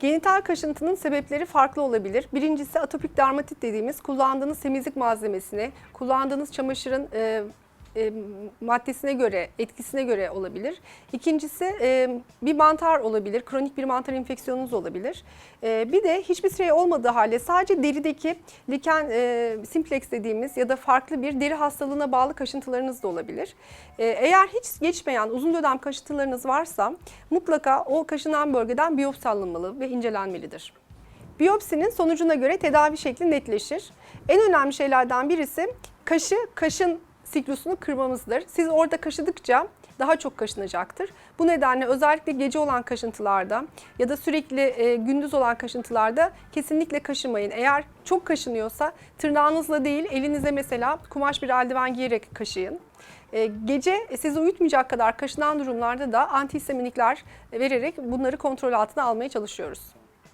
Genital kaşıntının sebepleri farklı olabilir. Birincisi atopik dermatit dediğimiz kullandığınız temizlik malzemesine, kullandığınız çamaşırın e, e, maddesine göre, etkisine göre olabilir. İkincisi e, bir mantar olabilir, kronik bir mantar enfeksiyonunuz olabilir. E, bir de hiçbir şey olmadığı halde sadece derideki liken e, simplex dediğimiz ya da farklı bir deri hastalığına bağlı kaşıntılarınız da olabilir. E, eğer hiç geçmeyen uzun dönem kaşıntılarınız varsa mutlaka o kaşınan bölgeden biyopsi alınmalı ve incelenmelidir. Biyopsinin sonucuna göre tedavi şekli netleşir. En önemli şeylerden birisi kaşı, kaşın siklusunu kırmamızdır. Siz orada kaşıdıkça daha çok kaşınacaktır. Bu nedenle özellikle gece olan kaşıntılarda ya da sürekli e, gündüz olan kaşıntılarda kesinlikle kaşımayın. Eğer çok kaşınıyorsa tırnağınızla değil elinize mesela kumaş bir eldiven giyerek kaşıyın. E, gece sizi uyutmayacak kadar kaşınan durumlarda da antihistaminikler vererek bunları kontrol altına almaya çalışıyoruz.